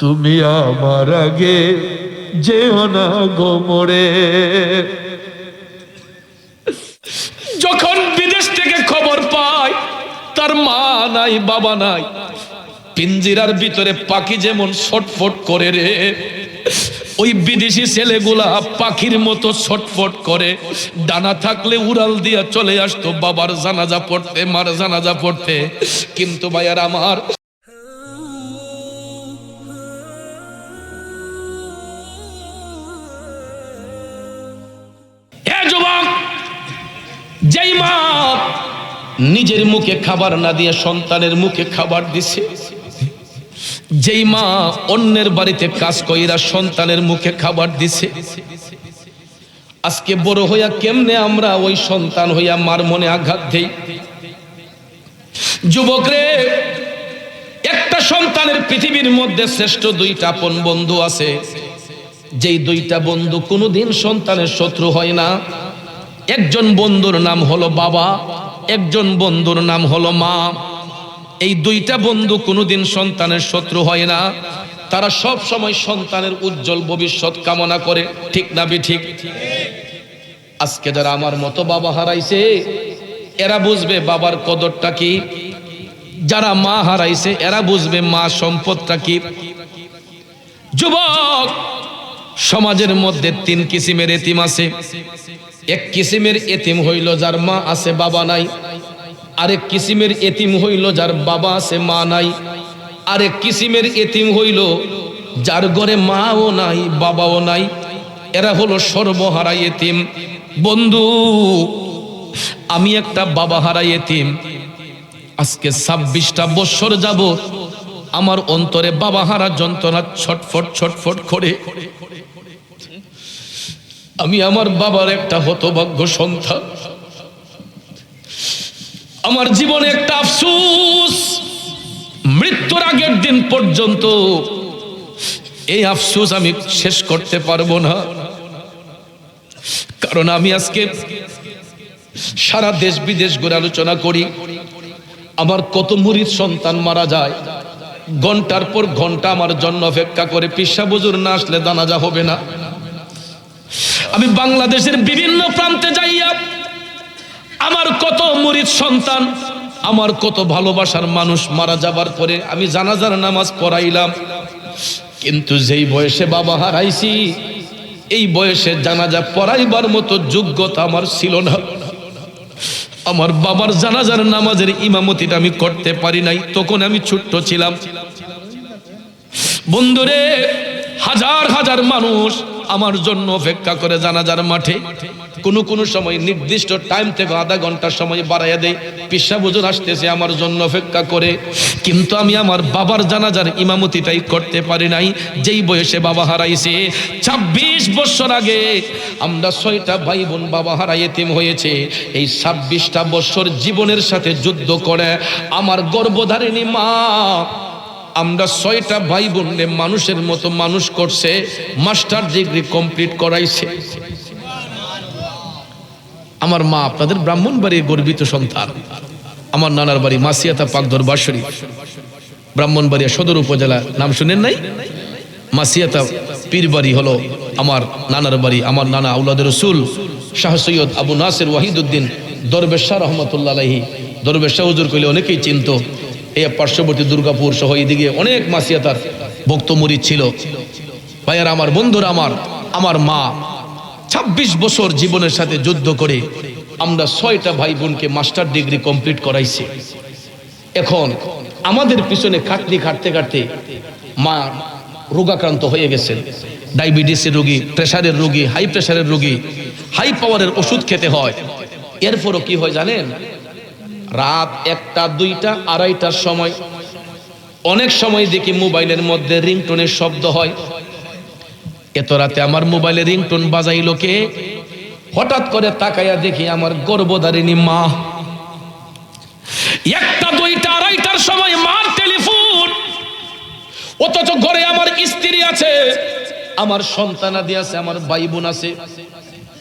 তুমি আমার আগে যেও না গোমরে যখন বিদেশ থেকে খবর পায় তার মা নাই, বাবা নাই, পিঞ্জিরার ভিতরে পাখি যেমন ছটফট করে রে, ওই বিদেশি ছেলেগুলা পাখির মতো ছটফট করে। ডানা থাকলে উড়াল দিয়া চলে আসতো, বাবার জানাজা পড়তে, মার জানাজা পড়তে। কিন্তু ভাইয়ার আমার নিজের মুখে খাবার না দিয়ে সন্তানের মুখে খাবার দিছে। যেই মা অন্যের বাড়িতে কাজ কইরা সন্তানের মুখে খাবার দিছে। আজকে বড় হইয়া কেমনে আমরা ওই সন্তান হইয়া মার মনে আঘাত দেই? যুবক রে, একটা সন্তানের পৃথিবীর মধ্যে শ্রেষ্ঠ দুইটা আপন বন্ধু আছে। যেই দুইটা বন্ধু কোনোদিন সন্তানের শত্রু হয় না। একজন বন্ধুর নাম হলো বাবা। একজন বন্ধুর নাম হলো মা। এই দুইটা বন্ধু কোনোদিন সন্তানের শত্রু হয় না। তারা সব সময় সন্তানের উজ্জ্বল ভবিষ্যৎ কামনা করে। ঠিক না বি ঠিক? আজকে যারা আমার মতো বাবা হারাইছে, এরা বুঝবে বাবার কদরটা কি। যারা মা হারাইছে, এরা বুঝবে মা সম্পদটা কি। যুবক, সমাজের মধ্যে তিন কিসিমের এতিম আছে। এক কিসিমের এতিম হইল যার মা আছে, বাবা নাই। আরেক কিসিমের এতিম হইল যার বাবা আছে, মা নাই। আরেক কিসিমের এতিম হইল যার ঘরে মাও নাই, বাবাও নাই। এরা হলো সর্বহারা এতিম। বন্ধু, আমি একটা বাবা হারা এতিম। আজকে ছাব্বিশটা বৎসর যাব। আমার অন্তরে বাবা হারা যন্ত্রণা ছটফট ছটফট করে। আমি আমার বাবার একটা হতভাগ্য সন্তান। আমার জীবনে একটা আফসুস। মৃত্যুর আগের দিন পর্যন্ত এই আফসুস আমি শেষ করতে পারব না। কারণ আমি আজকে সারা দেশ বিদেশ ঘুরে আলোচনা করি। আমার কত মুরিদ সন্তান মারা যায়। ঘণ্টার পর ঘণ্টা আমার জন্য অপেক্ষা করে, পিসা বুজুর না আসলে দানাজা হবে না। আমি বাংলাদেশের বিভিন্ন প্রান্তে যাইয়া, আমার কত মুরিদ সন্তান, আমার কত ভালোবাসার মানুষ মারা যাবার পরে আমি জানাজার নামাজ পড়াইলাম। কিন্তু যেই বয়সে বাবা হারাইছি, এই বয়সে জানাজা পড়াইবার মতো যোগ্যতা আমার ছিল না। আমার বাবার জানাজার নামাজের ইমামতিটা আমি করতে পারি নাই, তখন আমি ছোট্ট ছিলাম। বন্ধুরে, হাজার হাজার মানুষ আমার জন্য অপেক্ষা করে জানাজার মাঠে কোনো কোনো সময় নির্দিষ্ট টাইম থেকে আধা ঘণ্টার সময় বাড়াইয়া দেয়। পিসা বুজুর আসতেছে আমার জন্য অপেক্ষা করে। কিন্তু আমি আমার বাবার জানাজার ইমামতিটাই করতে পারি নাই, যেই বয়সে বাবা হারাইছে। ২৬ বছর আগে আমরা ছয়টা ভাই বোন বাবা হারাই এতিম হয়েছে। এই ছাব্বিশটা বছর জীবনের সাথে যুদ্ধ করে আমার গর্বধারিণী মা আমরা ছয়টা ভাই বোনরে মানুষের মতো মানুষ করছে, মাস্টার ডিগ্রি কমপ্লিট করাইছে। আমার মা আপনাদের ব্রাহ্মণ বাড়ির গর্বিত সন্তান। আমার নানার বাড়ি মাসিয়াতা পাকধর বাসরি ব্রাহ্মণবাড়িয়া সদর উপজেলা, নাম শুনেন নাই? মাসিয়াতা পীর বাড়ি হলো আমার নানার বাড়ি, আমার নানা আউলাদের রসুল, শাহ সৈয়দ আবু নাসির ওয়াহিদুদ্দিন, দরবেশ শাহ রহমতুল্লাহ দরবেশ শাহ হুজুর কইলে অনেকেই চিনত এই পার্শ্ববর্তী দুর্গাপুর সহ এদিকে অনেক মাসিয়া মাসিয়াতার ভক্তমুরি ছিল। ভাইয়ার আমার বন্ধুরা আমার আমার মা ২৬ বছর জীবনের সাথে যুদ্ধ করে আমরা ছয়টা ভাই বোনকে মাস্টার ডিগ্রি কমপ্লিট করাইছি। এখন আমাদের পিছনে খাটনি খাটতে খাটতে মা রোগাক্রান্ত হয়ে গেছেন। ডায়াবেটিসের রোগী প্রেশারের রোগী, হাই প্রেশারের রোগী, হাই পাওয়ারের ওষুধ খেতে হয়। এরপরও কি হয় জানেন? রাত একটা, দুইটা, আড়াইটার সময়। অনেক সময় দেখি মোবাইলের মধ্যে রিংটোনের শব্দ হয়। এত রাতে আমার মোবাইলে রিংটোন বাজাইলো কে? হঠাৎ করে তাকাইয়া দেখি আমার গর্বধারিণী মা। একটা, দুইটা, আড়াইটার সময় মার টেলিফোন। অথচ ঘরে আমার স্ত্রী আছে, আমার সন্তানাদি আছে, আমার ভাই বোন আছে।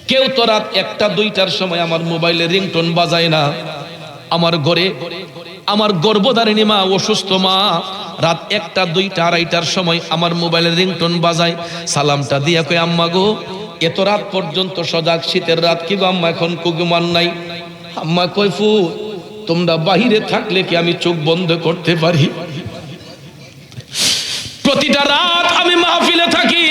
কেউ তো রাত একটা, দুইটার সময় আমার মোবাইলে রিংটোন বাজায় না। আমার ঘরে, আমার গর্ভধারিণী মা অসুস্থ মা, রাত একটা, দুইটা, আড়াইটার সময় আমার মোবাইলে রিংটোন বাজায়। সালামটা দিয়া কই আম্মা গো, এত রাত পর্যন্ত সজাগ শীতের রাত কি গো, আম্মা? এখন কুগুমান নাই। আম্মা কইফু তোমরা বাহিরে থাকলে কি আমি চোখ বন্ধ করতে পারি? প্রতিটা রাত আমি মাহফিলে থাকি।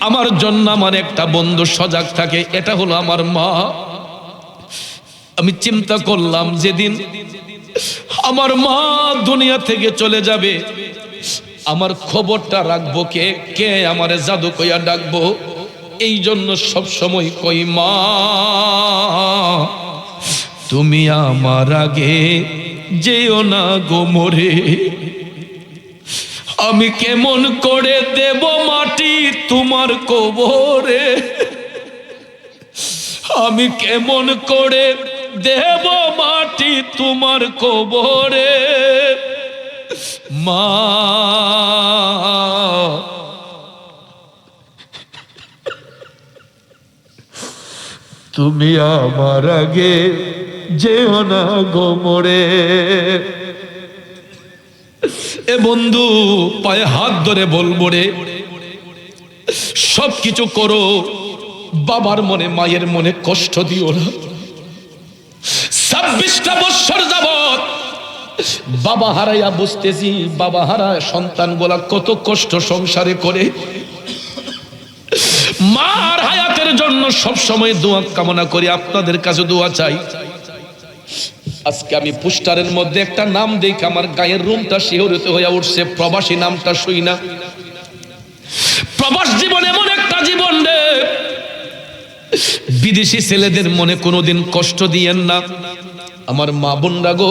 আমার জন্য আমার একটা বন্ধু সজাগ থাকে, এটা হলো আমার মা। আমি চিন্তা করলাম যেদিন আমার মা দুনিয়া থেকে চলে যাবে, আমার খবরটা রাখব কে? কে আমারে জাদু কইয়া ডাকবো? এই জন্য সব সময় কই, মা, তুমি আমার আগে যেও না গো মরে। আমি কেমন করে দেব মাটি তোমার কবরে? আমি কেমন করে দেব মাটি তোমার কবরে। মা। তুমি আমার আগে যেও না গোমরে এ বন্ধু, পায়ে হাত ধরে বলব রে সব কিছু করো, বাবার মনে, মায়ের মনে কষ্ট দিও না। ছাব্বিশটা বৎসর যাবত বাবা হারাইয়া বুঝতেছি, বাবা হারা সন্তান গোলা কত কষ্ট সংসারে করে। মার হায়াতের জন্য সব সময় দোয়া কামনা করি, আপনাদের কাছে দোয়া চাই। আজকে আমি পোস্টারের মধ্যে একটা নাম দেখে আমার গায়ের রুমটা শিহরিত হয়ে উঠছে, প্রবাসী নামটা শুই না। প্রবাস জীবন এমন একটা জীবন রে। বিদেশি ছেলেদের মনে কোনোদিন কষ্ট দিয়েন না। আমার মা বোনরা গো,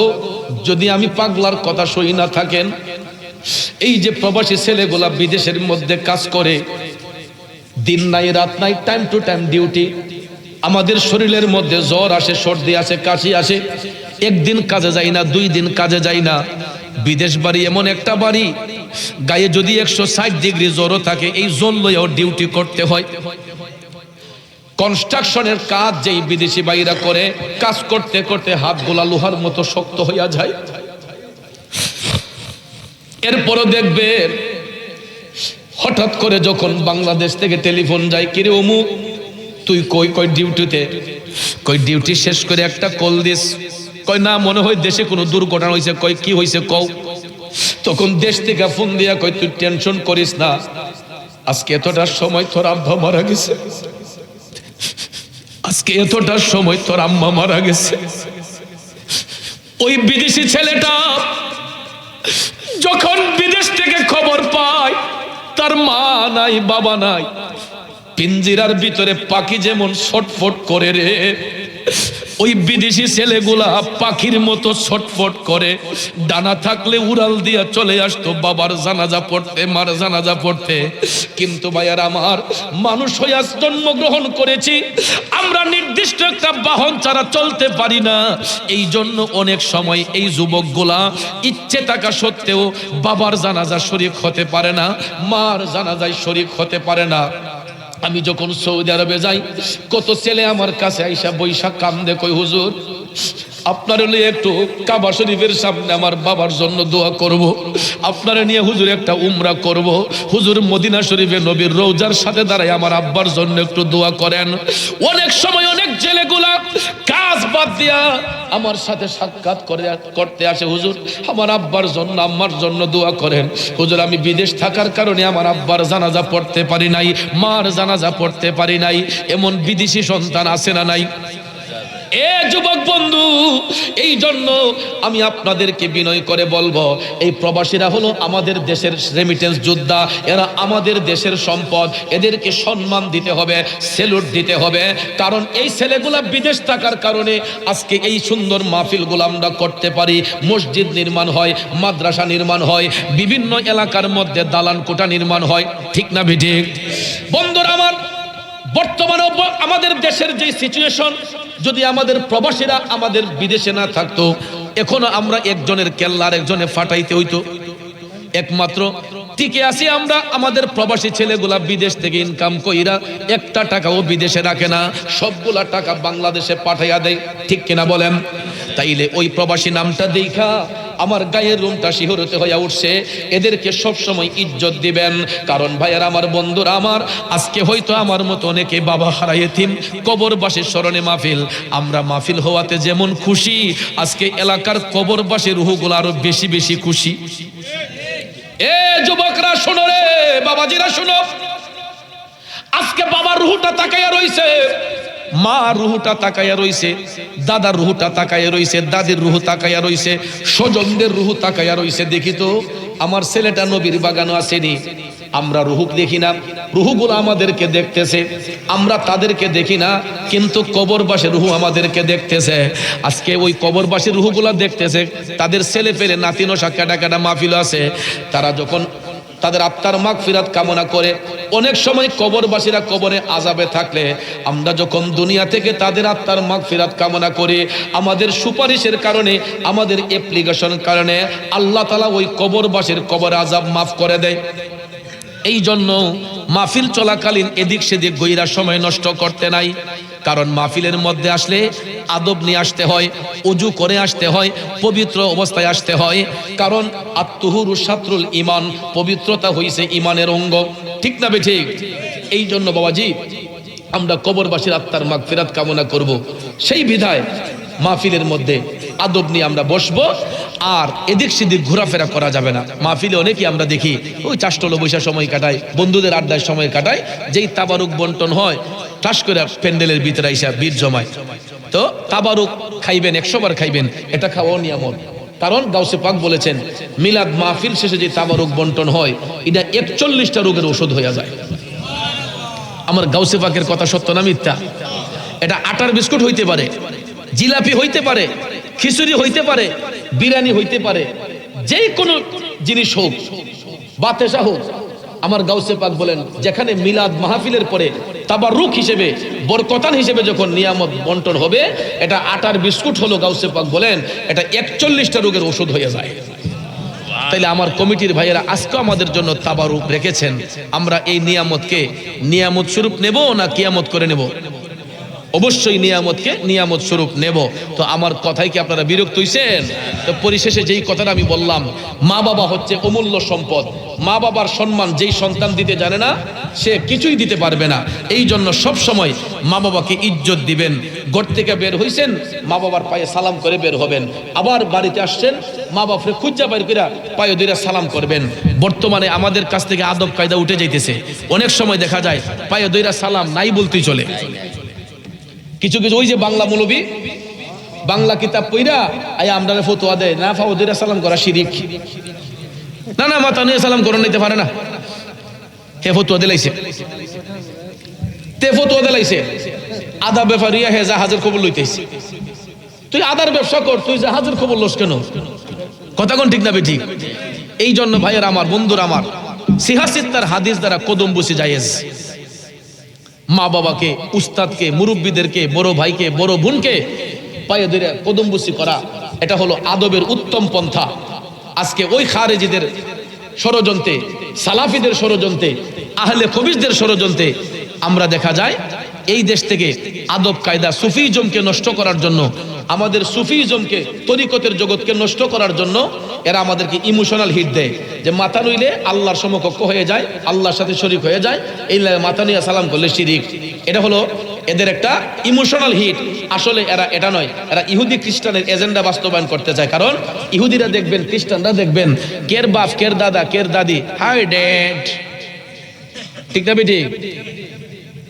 যদি আমি পাগলার কথা সই না থাকেন, এই যে প্রবাসী ছেলেগুলা বিদেশের মধ্যে কাজ করে, দিন নাই, রাত নাই টাইম টু টাইম ডিউটি আমাদের শরীরের মধ্যে জ্বর আসে, সর্দি আসে, কাশি আসে, একদিন কাজে যাই না, দুই দিন কাজে যাই না, বিদেশ বাড়ি এমন একটা বাড়ি, গায়ে যদি একশো ষাট ডিগ্রি জ্বরও থাকে, এই জ্বর লইয়াও ডিউটি করতে হয়। কনস্ট্রাকশনের কাজ যেই বিদেশি বাইরা করে, কাজ করতে করতে হাত গোলা লোহার মতো শক্ত হইয়া যায়। এরপরও দেখবে, হঠাৎ করে যখন বাংলাদেশ থেকে টেলিফোন যায়, কিরে অমুক তুই কই কই ডিউটিতে? কই, ডিউটি শেষ করে একটা কল দিস। কই, না, মনে হয় দেশে কোনো দুর্ঘটনা হয়েছে কই, কি হয়েছে কও? তখন দেশ থেকে ফোন দিয়া কই তুই টেনশন করিস না, আজকে এতটা সময় তোর আব্বা মারা গেছে। আজকে এতটা সময় তোর আম্মা মারা গেছে। ওই বিদেশি ছেলেটা যখন বিদেশ থেকে খবর পায়, তার মা নাই, বাবা নাই, পিঞ্জিরার ভিতরে পাখি যেমন ছটফট করে রে ওই বিদেশি ছেলেগুলা পাখির মতো ছটফট করে। ডানা থাকলে উড়াল দিয়া চলে আসতো, বাবার জানাজা পড়তে, মার জানাজা পড়তে। কিন্তু ভাইয়ার আমার, মানুষ হয়ে হইয়া জন্মগ্রহণ করেছি, আমরা নির্দিষ্ট একটা বাহন ছাড়া চলতে পারি না। এই জন্য অনেক সময় এই যুবকগুলা ইচ্ছে থাকা সত্ত্বেও বাবার জানাজা শরিক হতে পারে না, মার জানাজায় শরিক হতে পারে না। আমি যখন সৌদি আরবে যাই কত ছেলে আমার কাছে আইসা বৈশাখ কান্দে কই হুজুর আপনার নিয়ে একটু কাবা শরীফের সামনে আমার বাবার জন্য দোয়া করব। আপনারা নিয়ে হুজুর একটা উমরা করব। হুজুর মদিনা শরীফে নবীর রৌজার সাথে দাঁড়াই আমার আব্বার জন্য একটু দোয়া করেন। অনেক সময় অনেক জেলেগুলা কাজ বাদ দিয়া আমার সাথে সাক্ষাৎ করে, করতে আসে হুজুর। আমার আব্বার জন্য, আম্মার জন্য দোয়া করেন। হুজুর, আমি বিদেশ থাকার কারণে আমার আব্বার জানাজা পড়তে পারি নাই, মার জানাজা পড়তে পারি নাই। এমন বিদেশি সন্তান আছে না নাই? এ যুবক বন্ধু, এই জন্য আমি আপনাদেরকে বিনয় করে বলব, এই প্রবাসীরা হলো আমাদের দেশের রেমিটেন্স যোদ্ধা, এরা আমাদের দেশের সম্পদ, এদেরকে সম্মান দিতে হবে সেলুট দিতে হবে। কারণ এই ছেলেগুলা বিদেশ থাকার কারণে আজকে এই সুন্দর মাহফিলগুলো আমরা করতে পারি। মসজিদ নির্মাণ হয়, মাদ্রাসা নির্মাণ হয়, বিভিন্ন এলাকার মধ্যে দালান কোটা নির্মাণ হয়। ঠিক না ভিঠিক বন্ধুরা আমার বর্তমানে আমাদের দেশের যে সিচুয়েশন যদি আমাদের প্রবাসীরা আমাদের বিদেশে না থাকতো, এখনও আমরা একজনের কেল্লার একজনে ফাটাইতে হইতো। একমাত্র টিকে আছি আমরা, আমাদের প্রবাসী ছেলেগুলা বিদেশ থেকে ইনকাম কইরা একটা টাকাও বিদেশে রাখে না, সবগুলা টাকা বাংলাদেশে পাঠাইয়া দেয়। ঠিক কিনা বলেন? তাইলে ওই প্রবাসী নামটা দেখা আমার গায়ের রুমটা শিহরতে হইয়া উঠছে। এদেরকে সব সময় ইজ্জত দিবেন। কারণ ভাইয়ার আমার বন্ধুরা আমার, আজকে হয়তো আমার মতো অনেকে বাবা হারাইয়েথিম কবরবাসীর স্মরণে মাহফিল। আমরা মাহফিল হওয়াতে যেমন খুশি, আজকে এলাকার কবরবাসীর রুহুগুলো আরও বেশি বেশি খুশি। এ যুবকরা শোনো রে, বাবাজিরা শোনো। আজকে বাবার রুহুটা তাকাইয়া রইছে। মা রুহুটা তাকাইয়া রইছে, দাদার রুহুটা তাকাইয়া রইছে, দাদির রুহু তাকাইয়া রইছে, স্বজনদের রুহু তাকাইয়া রইছে। দেখি তো, আমার ছেলেটা নবীর বাগানও আসেনি। আমরা রুহুক দেখি না। রুহুগুলো আমাদেরকে দেখতেছে। আমরা তাদেরকে দেখি না, কিন্তু কবরবাসী রুহু আমাদেরকে দেখতেছে। আজকে ওই কবরবাসী রুহুগুলা দেখতেছে, তাদের ছেলে পেলে নাতিনো সাক্ষাটা কাটা মাহফিল আছে। তারা যখন তাদের আত্মার মাগ ফিরাত কামনা করে অনেক সময় কবরবাসীরা কবরে আজাবে থাকলে আমরা যখন দুনিয়া থেকে তাদের আত্মার মাগ ফিরাত কামনা করি, আমাদের সুপারিশের কারণে, আমাদের অ্যাপ্লিকেশন কারণে আল্লাহ তালা ওই কবরবাসীর কবর আজাব মাফ করে দেয়। এই জন্য মাহফিল চলাকালীন এদিক সেদিক গইরা সময় নষ্ট করতে নাই। কারণ মাহফিলের মধ্যে আসলে আদব নিয়ে আসতে হয়, উজু করে আসতে হয়, পবিত্র অবস্থায় আসতে হয়। কারণ আত্মহুরু সাত্রুল ইমান পবিত্রতা হইছে ইমানের অঙ্গ। ঠিক না বে ঠিক? এই জন্য বাবাজি, আমরা কবরবাসীর আত্মার মাগ ফেরাত কামনা করব। সেই বিধায় মাহফিলের মধ্যে আদব নিয়ে আমরা বসবো, আর এদিক সেদিক ঘোরাফেরা করা যাবে না। মাহফিলে অনেকেই আমরা দেখি, ওই চাষটলো বৈশা সময় কাটায়, বন্ধুদের আড্ডায় সময় কাটায়, যেই তাবারুক বন্টন হয়, ঠাস করে প্যান্ডেলের ভিতরে আইসা বীর জমায়। তো তাবারুক খাইবেন, একশো বার খাইবেন, এটা খাওয়া নিয়ামত কারণ গাউসে পাক বলেছেন, মিলাদ মাহফিল শেষে যে তাবারুক বন্টন হয়, এটা একচল্লিশটা রোগের ওষুধ হয়ে যায়। আমার গাউসে পাকের কথা সত্য না মিথ্যা? এটা আটার বিস্কুট হইতে পারে, জিলাপি হইতে পারে খিচুড়ি হইতে পারে, বিরিয়ানি হইতে পারে যে কোনো জিনিস হোক বাতেসা হোক, আমার গাউসে পাক বলেন, যেখানে মিলাদ মাহফিলের পরে তাবার রুখ হিসেবে, বরকতান হিসেবে যখন নিয়ামত বন্টন হবে, এটা আটার বিস্কুট হলো গাউসে পাক বলেন, এটা একচল্লিশটা রোগের ওষুধ হয়ে যায়। তাইলে আমার কমিটির ভাইয়েরা আজকে আমাদের জন্য তাবারুক রেখেছেন, আমরা এই নিয়ামতকে নিয়ামত স্বরূপ নেব না কিয়ামত করে নেব? অবশ্যই নিয়ামতকে নিয়ামত স্বরূপ নেব। তো আমার কথাই কি আপনারা বিরক্ত হইছেন? তো পরিশেষে যেই কথাটা আমি বললাম, মা বাবা হচ্ছে অমূল্য সম্পদ। মা বাবার সম্মান যেই সন্তান দিতে জানে না, সে কিছুই দিতে পারবে না। এই জন্য সব সময় মা বাবাকে ইজ্জত দিবেন। ঘর থেকে বের হইছেন, মা বাবার পায়ে সালাম করে বের হবেন। আবার বাড়িতে আসছেন, মা বাপরে খুঁজা বের করে পায়ে দুইরা সালাম করবেন। বর্তমানে আমাদের কাছ থেকে আদব কায়দা উঠে যাইতেছে। অনেক সময় দেখা যায়, পায়ে দুইরা সালাম নাই বলতেই চলে। কিছু কিছু, ওই যে বাংলা মৌলবী, বাংলা কিতাব পইরা আই আমরা ফতোয়া দেয়, না ফাও দুইরা সালাম করা শিরিক। না না মাথা নিয়ে সালাম করে নিতে পারে না। হে ফতুয়া দিলাইছে। তে ফতুয়া দিলাইছে। আদা ব্যাপারিয়া হে জাহাজের খবর লইতেছে। তুই আদার ব্যবসা কর, তুই জাহাজের খবর লস কেন? কথা কোন ঠিক না বেঠি? এই জন্য ভাইয়ের আমার, বন্ধুর আমার, সিহাসিত্তার হাদিস দ্বারা কদম বসে জায়েজ মা বাবাকে, উস্তাদকে, মুরব্বীদেরকে, বড় ভাইকে, বড় বোনকে পায়ে ধরে কদমবুসি করা, এটা হলো আদবের উত্তম পন্থা। আজকে ওই খারেজিদের ষড়যন্ত্রে, সালাফিদের ষড়যন্ত্রে, আহলে কবিজদের ষড়যন্ত্রে আমরা দেখা যায় এই দেশ থেকে আদব কায়দা সুফিজমকে নষ্ট করার জন্য, আমাদের সুফিজমকে, তরিকতের জগৎকে নষ্ট করার জন্য এরা আমাদেরকে ইমোশনাল হিট দেয়। যে মাথা নইলে আল্লাহর সমকক্ষ হয়ে যায়, আল্লাহর সাথে শরিক হয়ে যায়, এই মাথা নিয়ে সালাম করলে শিরিক। এটা হলো এদের একটা ইমোশনাল হিট। আসলে এরা এটা নয়, এরা ইহুদি খ্রিস্টানের এজেন্ডা বাস্তবায়ন করতে চায়। কারণ ইহুদিরা দেখবেন, খ্রিস্টানরা দেখবেন, কের বাপ, কের দাদা, কের দাদি, হাই ড্যাড ঠিক না বেটি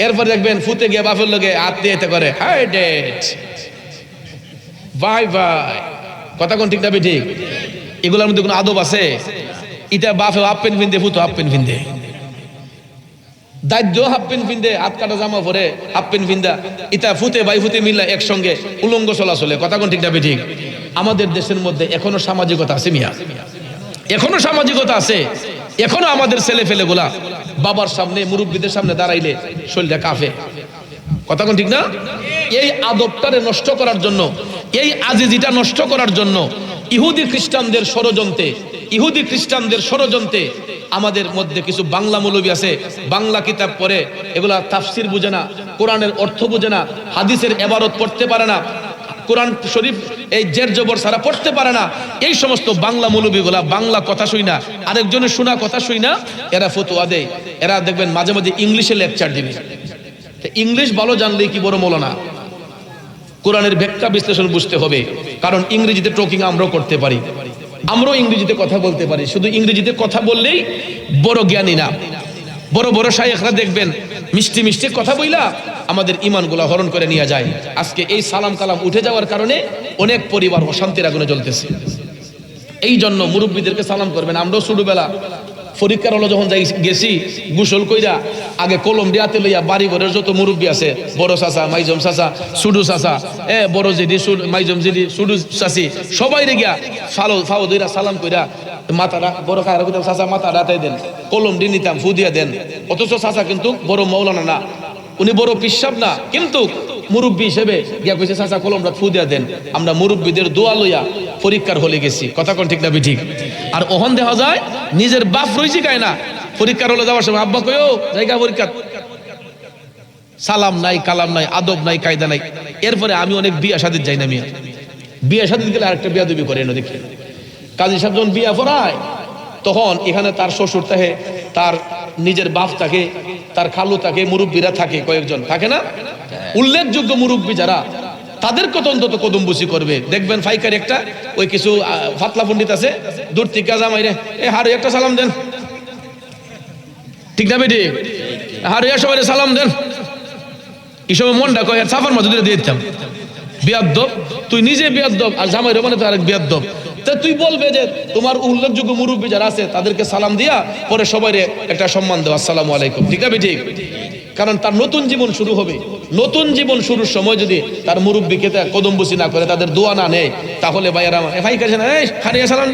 এরপর দেখবেন ফুতে গিয়ে বাপের লোকে আত্মীয়তা করে, হাই ড্যাড ভাই ভাই কথা কোন ঠিক না ঠিক? এগুলোর মধ্যে কোনো আদব আছে? ইটা বাপে হাফ প্যান্ট পিনতে ফুতো হাফ প্যান্ট পিনতে দায়িত্ব হাফ প্যান্ট হাত কাটা জামা পরে হাফ প্যান্ট ইটা ফুতে, বাই ফুতে মিললা একসঙ্গে উলঙ্গ চলাচলে। কথা কোন ঠিক না ঠিক? আমাদের দেশের মধ্যে এখনও সামাজিকতা আছে মিয়া। এখনও সামাজিকতা আছে। এখনও আমাদের ছেলে ফেলে গুলা বাবার সামনে, মুরব্বীদের সামনে দাঁড়াইলে শরীরটা কাফে কথা কোন ঠিক না? এই আদবটারে নষ্ট করার জন্য, এই আজিজিটা নষ্ট করার জন্য ইহুদি খ্রিস্টানদের ষড়যন্ত্রে, ইহুদি খ্রিস্টানদের ষড়যন্ত্রে আমাদের মধ্যে কিছু বাংলা মৌলবী আছে। বাংলা কিতাব পড়ে, এগুলা তাফসির বুঝে না, কোরআনের অর্থ বুঝে না, হাদিসের এবারত পড়তে পারে না। কোরআন শরীফ এই জের জবর সারা পড়তে পারে না। এই সমস্ত বাংলা মৌলবীগুলা বাংলা কথা শুই না। আরেকজনের শোনা কথা শুই না, এরা ফতুয়া দেয়। এরা দেখবেন মাঝে মাঝে ইংলিশে লেকচার দিবে। ইংলিশ ভালো জানলেই কি বড় মৌলানা? কোরআনের ব্যাখ্যা বিশ্লেষণ বুঝতে হবে। কারণ ইংরেজিতে টকিং আমরাও করতে পারি। আমরাও ইংরেজিতে কথা বলতে পারি। শুধু ইংরেজিতে কথা বললেই বড় জ্ঞানী না। বড় বড় শায়েখরা দেখবেন, মিষ্টি মিষ্টি কথা বইলা আমাদের ইমানগুলা হরণ করে নিয়ে যায়। আজকে এই সালাম কালাম উঠে যাওয়ার কারণে অনেক পরিবার অশান্তির আগুনে জ্বলতেছে। এই জন্য মুরব্বীদেরকে সালাম করবেন। আমরাও ছোটবেলা পরীক্ষার হলো যখন যাই গেছি, গোসল কইরা আগে কলম দিয়াতে লইয়া বাড়ি ঘরের যত মুরব্বী আছে, বড় চাচা, মাইজম চাচা, সুডু চাচা, এ, বড় সুড- মাইজম জিডি সুডু চাচি, সবাই রে গিয়া ফালো, ফাও দইরা, সালাম কইরা মাথারা বড় কাহারা কইতাম চাচা মাথা রাতাই দেন কলম দিয়ে নিতাম, ফু দিয়া দেন। অথচ চাচা কিন্তু বড় মৌলানা না, উনি বড় পিসাব না, কিন্তু মুরব্বী হিসেবে গিয়া কইছে, চাচা কলমটা ফু দিয়া দেন। আমরা মুরব্বীদের দোয়া লইয়া পরীক্ষার হলে গেছি। কথা কোন ঠিক না, বি ঠিক? আর ওহন দেখা যায়, নিজের বাপ রইছি কায় না পরীক্ষার হলে যাওয়ার সময়, আব্বা কয়ও জায়গা পরীক্ষা। সালাম নাই, কালাম নাই, আদব নাই, কায়দা নাই। এরপরে আমি অনেক বিয়া শাদিত যাই না মিয়া। বিয়া শাদিত গেলে আরেকটা বিয়া দুবি করে দেখি। কাজী সাহেব যখন বিয়া পড়ায়, তখন এখানে তার শ্বশুর থাকে, তার নিজের বাপ থাকে, তার খালু থাকে, মুরব্বীরা থাকে, কয়েকজন। থাকে না? উল্লেখযোগ্য মুরব্বী যারা, তাদের কত অন্তত কদমবুসি করবে। দেখবেন ফাইকার একটা, ওই কিছু ফাতলা পণ্ডিত আছে দূর থেকে জামাইরে এ হারে একটা সালাম দেন। ঠিক না বেটি? হারে সবাই সালাম দেন। এই সময় মনটা কয় সাফার মাঝে দিয়ে দিতাম। বিয়াদ্দব তুই নিজে বিয়াদ্দব আর জামাই রমানে তো আরেক বিয়াদ্দব তা তুই বলবে যে তোমার উল্লেখযোগ্য মুরব্বী যারা আছে, তাদেরকে সালাম দিয়া পরে সবাই একটা সম্মান দেওয়া আসসালামু আলাইকুম। ঠিক আছে ঠিক কারণ তার নতুন জীবন শুরু হবে। নতুন জীবন শুরুর সময় যদি তার মুরব্বীকে তার কদমবুসি না করে, তাদের দোয়া না নেয়, তাহলে ভাইয়ারা ভাই কাছে না সালাম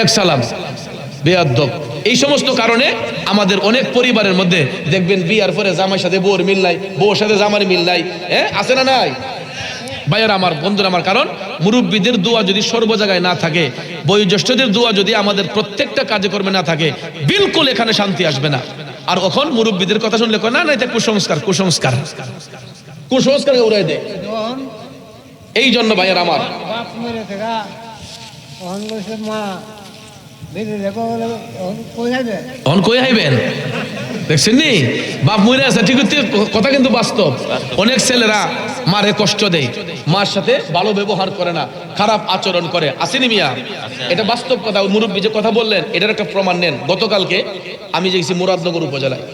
এক সালাম। বেয়াদ্দব এই সমস্ত কারণে আমাদের অনেক পরিবারের মধ্যে দেখবেন বিয়ার পরে জামাইয়ের সাথে বউর মিল নাই বউর সাথে জামার মিল নাই হ্যাঁ? আছে না নাই? ভাইয়ার আমার বন্ধুরা আমার কারণ মুরব্বীদের দোয়া যদি সর্ব জায়গায় না থাকে বয়োজ্যেষ্ঠদের দোয়া যদি আমাদের প্রত্যেকটা কাজে কর্মে না থাকে বিলকুল এখানে শান্তি আসবে না। আর এখন মুরব্বীদের কথা শুনলে না না এটা কুসংস্কার কুসংস্কার। কুসংস্কার উড়াই দেয় এই জন্য ভাইয়ার আমার। মা তখন কই আইবেন? দেখছেন নি? বাপ মরে আছে, ঠিক কথা কিন্তু বাস্তব। অনেক ছেলেরা মারে কষ্ট দেয়। মার সাথে ভালো ব্যবহার করে না, খারাপ আচরণ করে। আসেনি মিয়া? এটা বাস্তব কথা মুরব্বী যে কথা বললেন, এটার একটা প্রমাণ নেন। গতকালকে আমি যে গেছি মুরাদনগর উপজেলায়।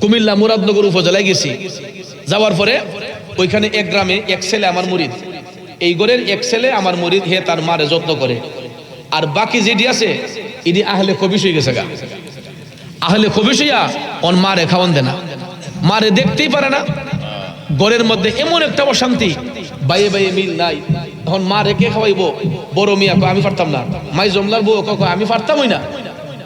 কুমিল্লা মুরাদনগর উপজেলায় গেছি। যাওয়ার পরে ওইখানে এক গ্রামে এক ছেলে আমার মুরিদ। এই গড়ের এক ছেলে আমার মুরিদ, হে তার মারে যত্ন করে। আর বাকি যেটি আছে ইডি আহলে কবিস হয়ে গেছে গা। আহলে খবিসইয়া অন মারে খাওয়ান দে না মারে দেখতেই পারে না। ঘরের মধ্যে এমন একটা অশান্তি। বাইয়ে বাইয়ে মিল নাই। এখন মা রেখে খাওয়াইবো? বড় মিয়া আমি পারতাম না। মাই জমলার বউ কক আমি পারতামই না।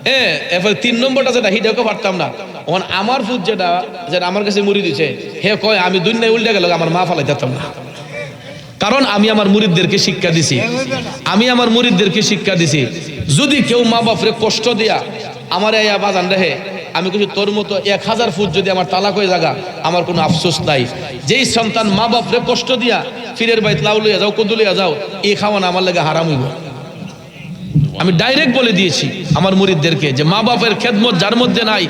হ্যাঁ এরপরে তিন নম্বরটা যেটা হিটাকে পারতাম না। এখন আমার ফুট যেটা যেটা আমার কাছে মুড়ি দিছে, হে কয়, আমি দুনিয়ায় উল্টে গেল আমার মা ফালাই দিতাম না। কারণ আমি আমার মুরিদদেরকে শিক্ষা দিছি। আমি আমার মুরিদদেরকে শিক্ষা দিছি, যদি কেউ মা বাপরে কষ্ট দিয়া আমার এই বাজান রেহে, আমি কিছু তোর মতো এক হাজার ফুট যদি আমার তালাক হয়ে জাগা, আমার কোনো আফসোস নাই। যেই সন্তান মা বাপরে কষ্ট দিয়া ফিরের বাইত লাউ লইয়া যাও, কদু লইয়া যাও, এই খাওয়ান আমার লেগে হারাম হইব। আমি ডাইরেক্ট বলে দিয়েছি আমার মুরিদদেরকে যে মা বাপের খেদমত যার মধ্যে নাই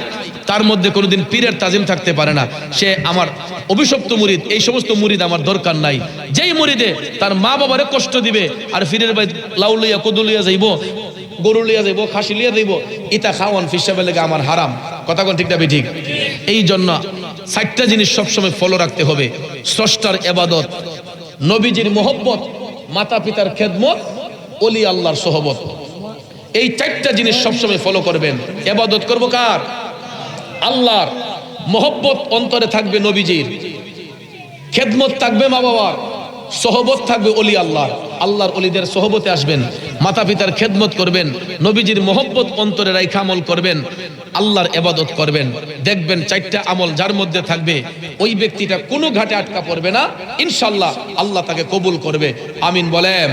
তার মধ্যে কোনোদিন পীরের তাজিম থাকতে পারে না। সে আমার অভিশপ্ত মুরিদ, এই সমস্ত মুরিদ আমার দরকার নাই। যেই মুরিদে তার মা বাবারে কষ্ট দিবে, আর ফিরের বাই লাউ লইয়া, কদু লইয়া যাইব, গরু লইয়া যাইব, খাসি লইয়া যাইব, ইতা খাওয়ান ফিসাবে লেগে আমার হারাম। কথা কোন ঠিক না ঠিক। এই জন্য চারটা জিনিস সবসময় ফলো রাখতে হবে। স্রষ্টার এবাদত, নবীজির মোহব্বত মাতা পিতার খেদমত অলি আল্লাহর সহবত। এই চারটা জিনিস সবসময় ফলো করবেন। এবাদত করব কার? আল্লাহর মোহব্বত অন্তরে থাকবে নবীজির। খেদমত থাকবে মা বাবার, সহবত থাকবে অলি আল্লাহ আল্লাহর অলিদের সহবতে আসবেন মাতা পিতার খেদমত করবেন, নবীজির মোহব্বত অন্তরে রাইখা আমল করবেন, আল্লাহর এবাদত করবেন। দেখবেন চারটা আমল যার মধ্যে থাকবে, ওই ব্যক্তিটা কোনো ঘাটে আটকা পড়বে না। ইনশাল্লাহ আল্লাহ তাকে কবুল করবে। আমিন বলেন।